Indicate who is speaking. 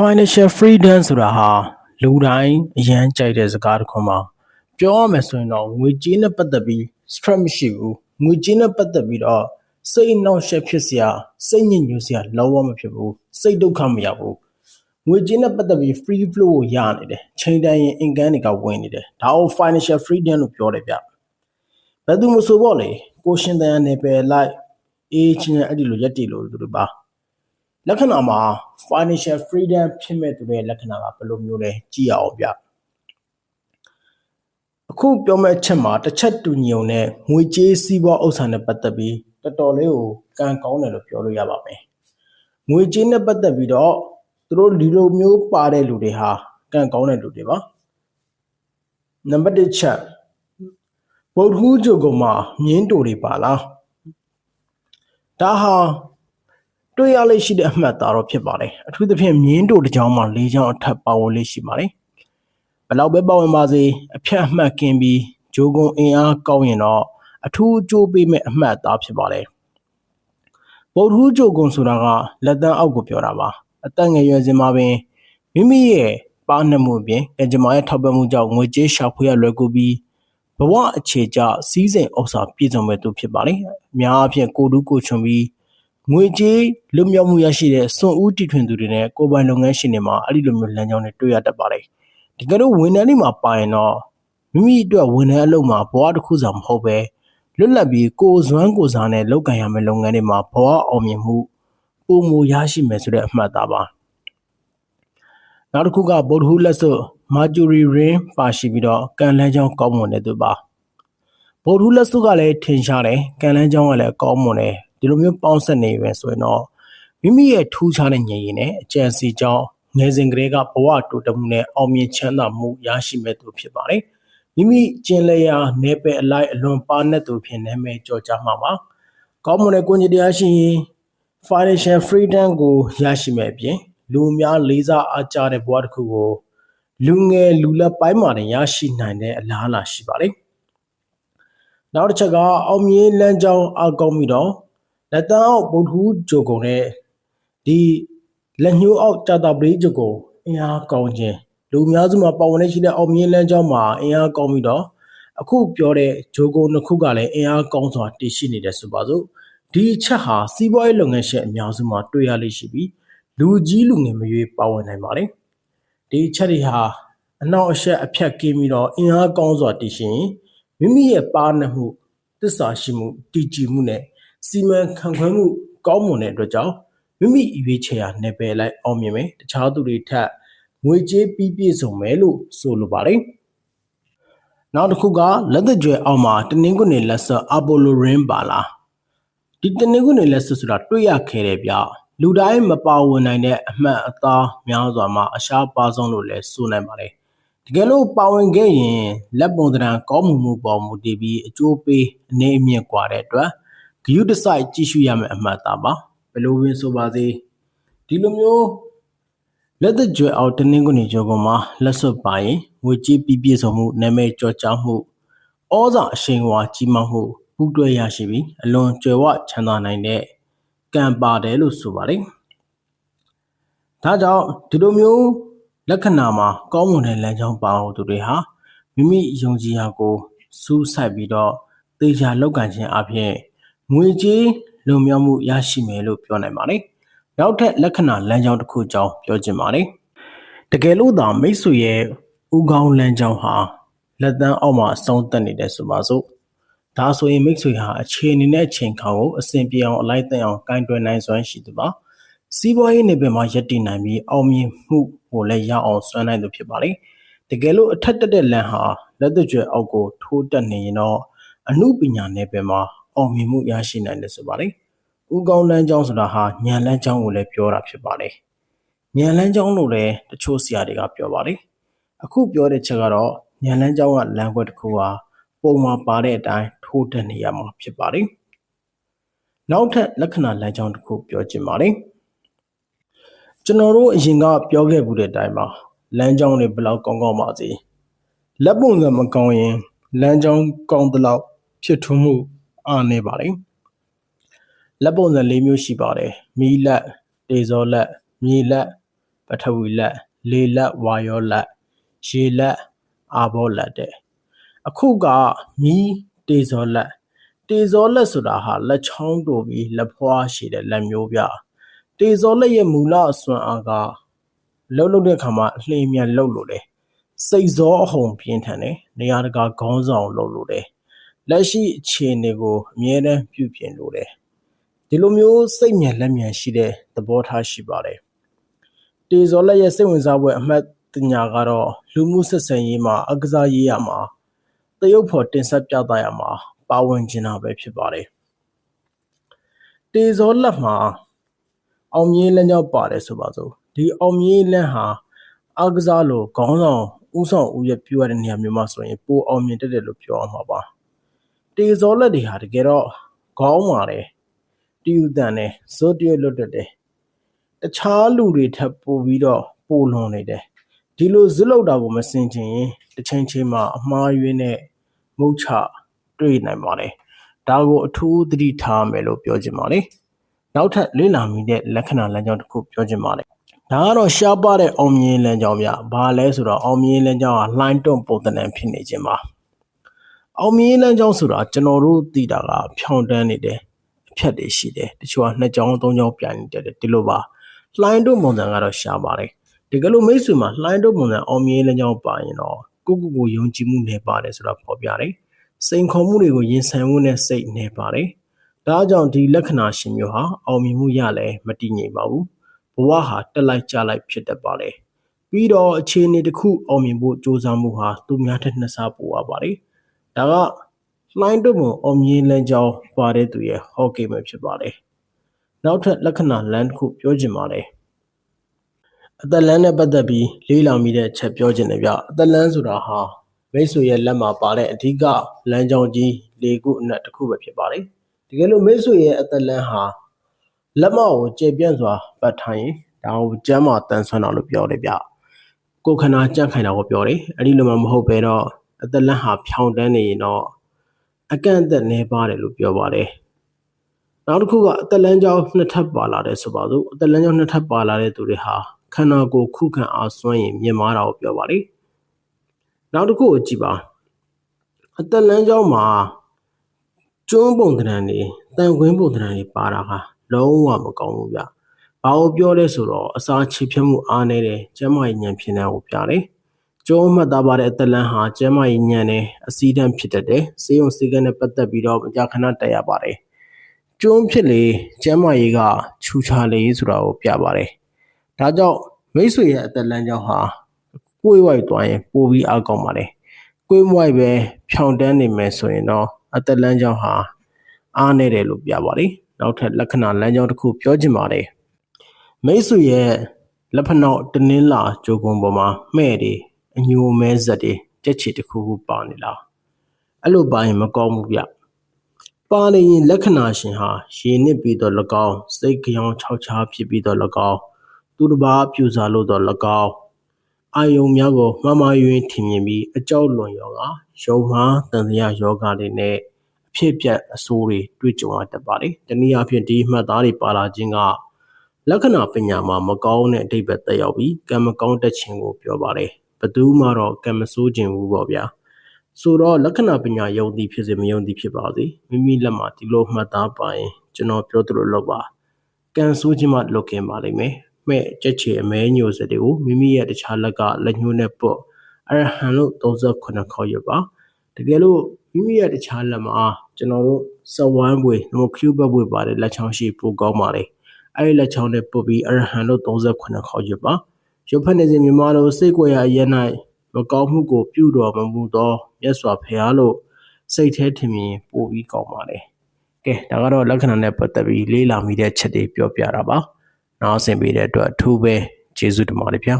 Speaker 1: financial freedom ဆိုတာဟာလူတိုင်းအရန်ကြိုက်တဲ့စကားတစ်ခုမှာပြောရမယ်ဆိုရင်တော့ငွေကြေးနဲ့ပတ်သက်ပြီး stress မရှိဘူးငွေကြေးနဲ့ပတ်သက်ပြီးတော့စိတ်အနှောင့်အယှက်ဖြစ်စရာစိတ်ညစ်ညူစရာလုံးဝမဖြစ်ဘူးစိတ်ဒုက္ခမရောက်ဘူးငွေကြေးနဲ့ပတ်သက်ပြီး free flow ကိုရနေတယ်ချိန်တိုင်းရင် income တွေကဝင်နေတယ်ဒါကို financial freedom လို့ပြောတယ်ဗျဘယ်သူမဆိုပေါ့လေကိုရှင်တန်နယ်ပယ်လိုက်အေးချင်းအဲ့ဒီလိုရက်တီလို့သူတို့ပါ လက္ခဏာမှာ financial freedom ဖြစ်မဲ့သူတွေလက္ခဏာကဘယ်လိုမျိုးလဲကြည့်ရအောင်ဗျအခုပြောမယ့်အချက်မှာတစ်ချက်တူညီုံနဲ့ငွေကြေးစီးပွားဥစ္စာနဲ့ပတ်သက်ပြီးတော်တော်လေးကိုကံကောင်းတယ်လို့ပြောလို့ရပါမယ်ငွေကြေးနဲ့ပတ်သက်ပြီးတော့သူတို့ဒီလိုမျိုးပါတဲ့လူတွေဟာကံကောင်းတဲ့လူတွေပါနံပါတ်1ချက်ဗုဒ္ဓဟူးဂျုံကမှာမြင်းတူတွေပါလားဒါဟာ တွေ့ရလိမ့်ရှိတဲ့အမှတ်သားတော့ဖြစ်ပါတယ်အထူးသဖြင့်မြင်းတူတစ်ကြောင်းမှာ၄ချောင်းအထက်ပါဝင်လေးရှိပါတယ်ဘလောက်ပဲပါဝင်ပါစေအဖြတ်အမှတ်ကင်းပြီးဂျိုးကုံအင်အားကောင်းရင်တော့အထူးအကျိုးပေးမဲ့အမှတ်အသားဖြစ်ပါတယ်ဗုဒ္ဓဟူးဂျိုးကုံဆိုတာကလက်တန်းအောက်ကိုပြောတာပါအသက်ငယ်ရွယ်စဉ်မှာပင်မိမိရဲ့ပါနှမှုအပြင်ကကြမ္မာရဲ့ထောက်ပံ့မှုကြောင့်ငွေကြေးရှာဖွေရလွယ်ကူပြီးဘဝအခြေကျစီးစိမ်ဥစ္စာပြည့်စုံမဲ့သူဖြစ်ပါလေအများအပြားကိုတူးကိုချွန်ပြီး ငွေကြေးလွတ်မြောက်မှုရရှိတဲ့စွန့်ဦးတည်ထွင်သူတွေနဲ့ကိုယ်ပိုင်လုပ်ငန်းရှင်တွေမှာအဲ့ဒီလိုမျိုးလမ်းကြောင်းတွေတွေ့ရတတ်ပါတယ်တကယ်လို့ဝန်ထမ်းတွေမှာပါရင်တော့မိမိအတွက်ဝန်ထမ်းအလုပ်မှာဘဝတစ်ခုစာမဟုတ်ပဲလွတ်လပ်ပြီးကိုယ်စွမ်းကိုယ်စားနဲ့လုပ်ကံရမယ့်လုပ်ငန်းတွေမှာဘဝအောင်မြင်မှုပုံမရရှိမယ်ဆိုတဲ့အမှတ်သားပါနောက်တစ်ခုကဗုဒ္ဓဟူးလက်စွပ်မာဂျူရီရင်းပါရှိပြီးတော့ကံလန်းချောင်းကောင်းမွန်တဲ့သူပါဗုဒ္ဓဟူးလက်စွပ်ကလည်းထင်ရှားတယ်ကံလန်းချောင်းကလည်းကောင်းမွန်တယ် ဒီလိုမျိုးပေါင်းဆက်နေပဲဆိုရင်တော့မိမိရဲ့ထူးခြားတဲ့ဉာဏ်ရည်နဲ့အကြံစီကြောင်းငယ်စဉ်ကလေးကဘဝတိုးတက်မှုနဲ့အောင်မြင်ချမ်းသာမှုရရှိမဲ့သူဖြစ်ပါတယ်မိမိကျင်လျာနေပယ်အလိုက်အလွန်ပါတဲ့သူဖြစ်နာမည်ကျော်ကြားမှာပါကောင်းမွန်တဲ့ကိုယ်ကြည်တရားရှိရင် financial freedom ကိုရရှိမဲ့အပြင်လူများလေးစားအားကြတဲ့ဘဝတစ်ခုကိုလူငယ်လူလက်ပိုင်းမှာရရှိနိုင်တဲ့အလားအလာရှိပါတယ်နောက်တစ်ချက်ကအောင်မြင်လမ်းကြောင်းအကောင်းပြီးတော့ လက်တန်းအောက်ဗုဒ္ဓဟူးဂျိုကုံနဲ့ဒီလက်ညှိုးအောက်ကြာတာပရိဂျိုကုံအင်အားကောင်းခြင်းလူအများစုမှာပါဝင်နေရှိတဲ့အောင်မြင်လမ်းကြောင်းမှာအင်အားကောင်းပြီးတော့အခုပြောတဲ့ဂျိုကုံနှစ်ခုကလည်းအင်အားကောင်းစွာတည်ရှိနေတယ်ဆိုပါစို့ဒီအချက်ဟာစီးပွားရေးလုပ်ငန်းရှင်အများစုမှာတွေ့ရလိမ့်ရှိပြီးလူကြီးလူငယ်မရွေးပါဝင်နိုင်ပါလေဒီအချက်တွေဟာအနောက်အရှက်အဖြတ်ကင်းပြီးတော့အင်အားကောင်းစွာတည်ရှိရင်မိမိရဲ့ပါနှမှုသစ္စာရှိမှုတည်ကြည်မှုနဲ့ စီမံခန့်ခွဲမှုကောင်းမွန်တဲ့အတွက်ကြောင့်မိမိရွေးချယ်ရာနယ်ပယ်လိုက်အောင်မြင်မယ်တခြားသူတွေထက်ငွေကြေးပြီးပြည့်စုံမယ်လို့ဆိုလိုပါတယ်နောက်တစ်ခုကလက်သက်ကျွဲအောက်မှာတနင်္ဂနွေလက်ဆက်အပိုလိုရင်းပါလားဒီတနင်္ဂနွေလက်ဆက်ဆိုတာတွေ့ရခဲ့တယ်ဗျလူတိုင်းမပါဝင်နိုင်တဲ့အမှတ်အသားများစွာမှာအရှားပါဆုံးလို့လည်းဆိုနိုင်ပါတယ်တကယ်လို့ပါဝင်ခဲ့ရင်လက်ပုံသဏ္ဍာန်ကောင်းမှုမှုပေါ်မူတည်ပြီးအကျိုးပေးအနေအမြင့်กว่าတဲ့အတွက် ဂယုတစိုက်ကြည့်ရှုရမယ့်အမှတ်သားပါဘယ်လိုဝင်ဆိုပါစေဒီလိုမျိုးလက်သက်ကြွယ်အောင်တနင်္ဂနွေကျော်ကမှာလက်စွပ်ပါရင်ငွေကြေးပြည့်ပြည့်စုံမှုနာမည်ကျော်ကြားမှုဩဇာအရှိန်ဝါကြီးမားမှုပူးတွဲရရှိပြီးအလွန်ကြွယ်ဝချမ်းသာနိုင်တဲ့ကံပါတယ်လို့ဆိုပါတယ်ဒါကြောင့်ဒီလိုမျိုးလက္ခဏာမှာကောင်းမွန်တဲ့လမ်းကြောင်းပါအောင်သူတွေဟာမိမိယုံကြည်ရာကိုစူးစိုက်ပြီးတော့သေချာလောက်ကန်ခြင်းအပြင် ငွေကြေးလုံမြောက်မှုရရှိမယ်လို့ပြောနိုင်ပါတယ်။နောက်ထပ်လက္ခဏာလမ်းကြောင်းတစ်ခုကြောင်းပြောချင်ပါတယ်။တကယ်လို့သာမိတ်ဆွေရဲ့ဥကောင်းလမ်းကြောင်းဟာလက်တန်းအောက်မှာအဆုံးသတ်နေတယ်ဆိုပါစို့။ဒါဆိုရင်မိတ်ဆွေဟာအခြေအနေနဲ့အချိန်ခါကိုအစဉ်ပြေအောင်အလိုက်သိအောင်ကင်တွယ်နိုင်စွမ်းရှိသူပါ။စီးပွားရေးနယ်ပယ်မှာယက်တည်နိုင်ပြီးအောင်မြင်မှုကိုလည်းရအောင်စွမ်းနိုင်သူဖြစ်ပါလေ။တကယ်လို့အထက်တက်တဲ့လမ်းဟာလက်သွကျွဲအောက်ကိုထိုးတက်နေရင်တော့အမှုပညာနယ်ပယ်မှာ အောင်မြင်မှုရရှိနိုင်တယ်ဆိုပါတယ်။ဥကောင်းလန်းကျောင်းဆိုတာဟာညံလန်းကျောင်းကိုလည်းပြောတာဖြစ်ပါတယ်။ညံလန်းကျောင်းလို့လည်းတချို့ဆရာတွေကပြောပါတယ်။အခုပြောတဲ့ချက်ကတော့ညံလန်းကျောင်းကလမ်းခွက်တစ်ခုဟာပုံမှာပါတဲ့အတိုင်းထိုးတက်နေရမှာဖြစ်ပါတယ်။နောက်ထပ်လက္ခဏာလမ်းကြောင်းတစ်ခုပြောချင်ပါတယ်။ကျွန်တော်တို့အရင်ကပြောခဲ့မှုတဲ့အတိုင်းပါလမ်းကြောင်းတွေဘယ်လောက်ကောင်းကောင်းပါစေလက်ပုံစံမကောင်းရင်လမ်းကြောင်းကောင်းသလောက်ဖြစ်ထွန်းမှု အားနေပါတယ်လက်ပုံစံ၄မျိုးရှိပါတယ်မီးလက်တေဇောလက်မြေလက်ပထဝီလက်လေလက်ဝါယောလက်ရေလက်အာဘောလက်တဲ့အခုကမီးတေဇောလက်တေဇောလက်ဆိုတာဟာလက်ချောင်းတိုပြီးလက်ဖွားရှိတဲ့လက်မျိုးပြတေဇောလက်ရဲ့မူလအစွမ်းအားကလှုပ်လှုပ်တဲ့ခါမှာအလှည့်မြန်လှုပ်လို့တယ်စိတ်ဇောအဟုန်ပြင်းထန်တယ်နေရာတကာခေါင်းဆောင်လှုပ်လို့တယ် လက်ရှိအခြေအနေကိုအမြဲတမ်းပြုပြင်လို့တယ်ဒီလိုမျိုးစိတ်မြန်လက်မြန်ရှိတဲ့သဘောထားရှိပါတယ်တေဇောလက်ရဲ့စိတ်ဝင်စားပွဲအမှတ်တညာကတော့လူမှုဆက်ဆံရေးမှာအကစားရေးရမှာတရုတ်ဖော်တင်ဆက်ပြသရမှာပါဝင်ကျင်တာပဲဖြစ်ပါတယ်တေဇောလက်မှာအောင်မြင်လမ်းကြောင်းပါတယ်ဆိုပါစို့ဒီအောင်မြင်လမ်းဟာအကစားလို့ခေါင်းဆောင်ဥဆောင်ဦးရဲ့ပြောရတဲ့နေရာမျိုးမှာဆိုရင်ပိုအောင်မြင်တတ်တယ်လို့ပြောအောင်ပါပါ တေဇောလက်တွေဟာတကယ်တော့ခေါင်းပါတယ်တီယူတန်နဲ့ဇိုတီယိုလွတ်တက်တယ်တခြားလူတွေထပ်ပို့ပြီးတော့ပိုလွန်နေတယ်ဒီလိုဇွတ်လောက်တာကိုမစင်ချင်ရင်တစ်ချိန်ချိန်မှာအမှားယွင်းနဲ့မုတ်ချတွေ့နိုင်ပါတယ်ဒါကိုအထူးသတိထားမယ်လို့ပြောချင်ပါတယ်နောက်ထပ်လေ့လာမိတဲ့လက္ခဏာလမ်းကြောင်းတစ်ခုပြောချင်ပါတယ်ဒါကတော့ရှားပါတဲ့အောင်မြင်လမ်းကြောင်းပြဘာလဲဆိုတော့အောင်မြင်လမ်းကြောင်းကလှိုင်းတွန့်ပုံသဏ္ဍာန်ဖြစ်နေခြင်းပါ အောင်မြင်လမ်းကြောင်းဆိုတာကျွန်တော်တို့သိတာကဖြောင်းတန်းနေတယ်အဖြတ်တွေရှိတယ်တချို့ကနှစ်ကြောင်းသုံးကြောင်းပြန်နေတယ်ဒီလိုပါလှိုင်းတွန့်ပုံစံကတော့ရှားပါတယ်ဒီကလိုမိတ်ဆွေမှာလှိုင်းတွန့်ပုံစံအောင်မြင်လမ်းကြောင်းပါရင်တော့ကိုကိုကိုယုံကြည်မှုနေပါတယ်ဆိုတာပေါ်ပြတယ်စိန်ခေါ်မှုတွေကိုရင်ဆိုင်မှုနဲ့စိတ်နေပါတယ်ဒါကြောင့်ဒီလက္ခဏာရှင်မျိုးဟာအောင်မြင်မှုရလဲမတည်ငြိမ်ပါဘူးဘဝဟာတက်လိုက်ကြလိုက်ဖြစ်တတ်ပါလေပြီးတော့အခြေအနေတစ်ခုအောင်မြင်ဖို့ကြိုးစားမှုဟာသူများထက်နှစ်ဆပိုရပါတယ် ဒါကလှိုင်းတို့မှုအောင်မြင်လမ်းကြောင်းပါတဲ့သူရဲ့ဟော့ကေပဲဖြစ်ပါတယ်နောက်ထပ်လက္ခဏာလမ်းတစ်ခုပြောချင်ပါတယ်အသက်လန်းနဲ့ပတ်သက်ပြီးလေးလာမိတဲ့ချက်ပြောချင်တယ်ဗျအသက်လန်းဆိုတာဟာမိတ်ဆွေရဲ့လက်မှာပါတဲ့အဓိကလမ်းကြောင်းကြီး၄ခုအနက်တစ်ခုပဲဖြစ်ပါတယ်တကယ်လို့မိတ်ဆွေရဲ့အသက်လန်းဟာလက်မကိုကျေပြန့်စွာပတ်ထိုင်ရင်ဒါကိုကျမ်းမာတန်ဆွမ်းတာလို့ပြောတယ်ဗျကိုခန္ဓာကြန့်ခိုင်တာကိုပြောတယ်အဲ့ဒီလိုမှမဟုတ်ပဲတော့ အသက်လန်းဟာဖြောင်းတန်းနေရင်တော့အကန့်အသတ်နေပါတယ်လို့ပြောပါတယ်နောက်တစ်ခုကအသက်လန်းကြောင်းနှစ်ထပ်ပါလာတဲ့ဆိုပါစို့အသက်လန်းကြောင်းနှစ်ထပ်ပါလာတဲ့သူတွေဟာခန္ဓာကိုယ်ခုခံအားစွမ်းရင်မြင့်မားတာကိုပြောပါလေနောက်တစ်ခုကိုကြည့်ပါအသက်လန်းကြောင်းမှာကျွန်းပုံသဏ္ဍာန်တွေတန်ခွင်းပုံသဏ္ဍာန်တွေပါတာဟာလုံးဝမကောင်းဘူးဗျ။ဘာကိုပြောလဲဆိုတော့အစာချေဖြတ်မှုအားနည်းတယ်ကျန်းမာရေးညံဖြစ်နေကိုပြတယ်။ ကျောင်းမှတ်သားပါတဲ့အသက်လန်းဟာကျန်းမာရေးညံနဲ့အစီဒံဖြစ်တတ်တယ်။စေယုံစေကနဲ့ပတ်သက်ပြီးတော့ကြာခဏတက်ရပါတယ်။ကျွန်းဖြစ်လေကျန်းမာရေးကခြူချလေဆိုတာကိုပြပါတယ်။ဒါကြောင့်မိတ်ဆွေရဲ့အသက်လန်းကြောင်းဟာကိုယ်ဝိုက်သွားရင်ပိုပြီးအားကောင်းပါတယ်။ကိုယ်ဝိုက်ပဲဖြောင်တန်းနေမယ်ဆိုရင်တော့အသက်လန်းကြောင်းဟာအားနေတယ်လို့ပြပါတယ်။နောက်ထပ်လက္ခဏာလမ်းကြောင်းတစ်ခုပြောချင်ပါတယ်မိတ်ဆွေရဲ့လက်ဖက်နောက်တနင်းလာကြိုးကုန်းပေါ်မှာမှဲ့တယ် အညိုမဲဇက်တွေကြက်ချီတစ်ခုခုပါနေလားအဲ့လိုပါရင်မကောင်းဘူးဗျပါနေရင်လက္ခဏာရှင်ဟာရေနစ်ပြီးတော့၎င်းစိတ်ကြောင်ခြောက်ခြားဖြစ်ပြီးတော့၎င်းသူတစ်ပါးပြူစားလို့တော့၎င်းအာယုံများကိုမှားမှားယွင်းထင်မြင်ပြီးအကြောက်လွန်ရောကယုံမှားတန်တရားယောဂတွေနဲ့ဖြစ်ပျက်အဆိုးတွေတွေ့ကြုံရတတ်ပါတယ်။တနည်းအားဖြင့်ဒီမှတ်သားတွေပါလာခြင်းကလက္ခဏာပညာမှာမကောင်းတဲ့အဓိပ္ပာယ်တက်ရောက်ပြီးကံမကောင်းတတ်ခြင်းကိုပြောပါတယ်။ဘ သူမှတော့ကံမဆိုးခြင်းဘူးပေါ့ဗျာ။ဆိုတော့လက္ခဏာပညာယုံသည်ဖြစ်စေမယုံသည်ဖြစ်ပါစေမိမိလက်မှာဒီလိုမှတ်သားပါရင်ကျွန်တော်ပြောသလိုလုပ်ပါ။ကံဆိုးခြင်းမှလွတ်ခင်ပါလိမ့်မယ်။မဲ့ကြက်ချေအမဲညိုစတဲ့ကိုမိမိရဲ့တခြားလက်ကလက်ညှိုးနဲ့ပုတ်အရဟံလို့38ခေါ်ရပါတကယ်လို့မိမိရဲ့တခြားလက်မှာကျွန်တော်တို့စဝမ်းပွေနမိုခရုဘတ်ပွေပါတယ်လက်ချောင်းရှိပိုကောင်းပါလေအဲ့ဒီလက်ချောင်းနဲ့ပုတ်ပြီးအရဟံလို့38ခေါ်ရပါ ရုပ်ဖက်နေစဉ်မြမတို့စိတ်ကိုယ်ရရဲ၌မကောင်းမှုကို ပြုတော်မမူသောမြတ်စွာဘုရားလို့စိတ်แท้ထင်မြင်ပို့ပြီးကောင်းပါလေကဲဒါကတော့လက္ခဏာနဲ့ပတ်သက်ပြီးလေးလာမိတဲ့ချက်တွေပြောပြတာပါနားဆင်ပေးတဲ့အတွက်အထူးပဲကျေးဇူးတင်ပါတယ်ဗျာ